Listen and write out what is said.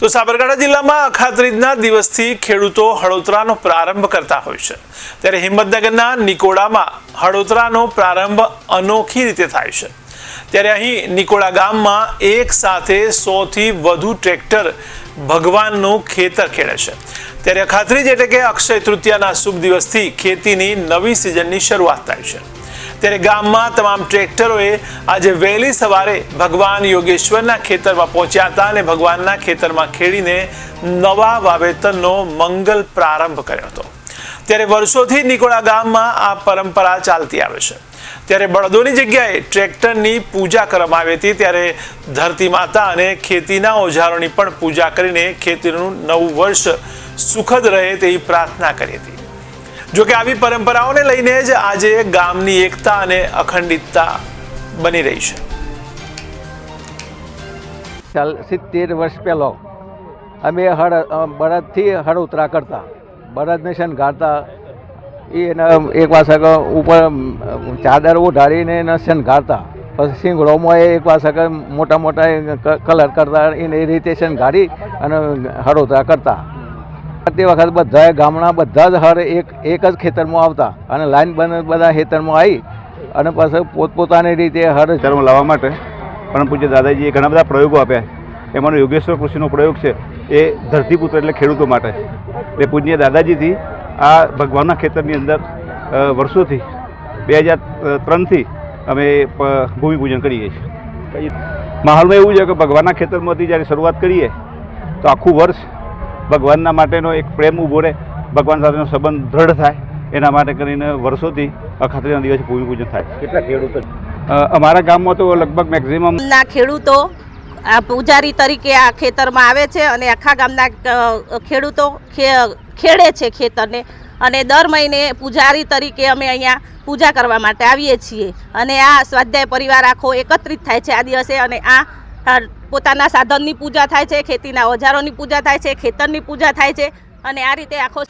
તો સાબરકાંઠા જિલ્લામાં અખાત્રીજના દિવસથી ખેડૂતો હળોતરાનો પ્રારંભ કરતા હોય છે. ત્યારે હિંમતનગરના નિકોડામાં હળોતરાનો પ્રારંભ અનોખી રીતે થાય છે. ત્યારે અહીં નિકોડા ગામમાં એક સાથે સોથી વધુ ટ્રેક્ટર ભગવાનનું ખેતર ખેડે છે. ત્યારે અખાત્રીજ એટલે કે અક્ષય તૃતીયાના શુભ દિવસથી ખેતીની નવી સિઝનની શરૂઆત થાય છે. ત્યારે ગામમાં તમામ ટ્રેક્ટરોએ આજે વહેલી સવારે ભગવાન યોગેશ્વરના ખેતરમાં પહોંચ્યા હતા અને ભગવાનના ખેતરમાં ખેડીને નવા વાવેતરનો મંગલ પ્રારંભ કર્યો હતો. ત્યારે વર્ષોથી નિકોળા ગામમાં આ પરંપરા ચાલતી આવે છે. ત્યારે બળદોની જગ્યાએ ટ્રેક્ટરની પૂજા કરવામાં આવી હતી. ત્યારે ધરતી માતા અને ખેતીના ઓજારોની પણ પૂજા કરીને ખેતીનું નવું વર્ષ સુખદ રહે તેવી પ્રાર્થના કરી હતી. જોકે આવી પરંપરાઓને લઈને જ આજે ગામની એકતા અને અખંડિતતા બની રહી છે. ચાલ, સિત્તેર વર્ષ પહેલો અમે હળ બળદથી હળ ઉતરા કરતા. બળદને શણગારતા એ એના એક વાસક ઉપર ચાદર ઉઢાડીને એને શણગારતા પછી સિંગડોમાં એક વાસક મોટા મોટા કલર કરતા. એને એ રીતે શણગારી અને હળોતરા કરતા. તે વખત બધા ગામના બધા જ હર એક એક જ ખેતરમાં આવતા અને લાઈન બંધ બધા ખેતરમાં આવી અને પાછળ પોતપોતાની રીતે હર વિચારમાં લાવવા માટે પણ પૂજ્ય દાદાજીએ ઘણા બધા પ્રયોગો આપ્યા. એમાંનો યોગેશ્વર કૃષિનો પ્રયોગ છે એ ધરતીપુત્ર એટલે ખેડૂતો માટે. એટલે પૂજ્ય દાદાજીથી આ ભગવાનના ખેતરની અંદર વર્ષોથી બે હજાર ત્રણથી અમે ભૂમિપૂજન કરીએ છીએ. માહોલમાં એવું છે કે ભગવાનના ખેતરમાંથી જ્યારે શરૂઆત કરીએ તો આખું વર્ષ ભગવાનના માટેનો એક પ્રેમ ઊભો રહે ભગવાન સાથેનો સંબંધ દ્રઢ થાય એના માટે કરીને વર્ષોથી અખાત્રીના દિવસે ભૂમિપૂજન થાય. કેટલા ખેડૂતો? અમારા ગામમાં તો લગભગ મેક્ઝિમમ ના ખેડૂતો આ પૂજારી તરીકે આ ખેતરમાં આવે છે અને આખા ગામના ખેડૂતો ખેડે છે ખેતરને. અને દર મહિને પૂજારી તરીકે અમે અહીંયા પૂજા કરવા માટે આવીએ છીએ. અને આ સ્વાધ્યાય પરિવાર આખો એકત્રિત થાય છે આ દિવસે અને આ આ પોતાના સાધનની પૂજા થાય છે, ખેતીના ઓજારોની પૂજા થાય છે, ખેતરની પૂજા થાય છે અને આ રીતે આખો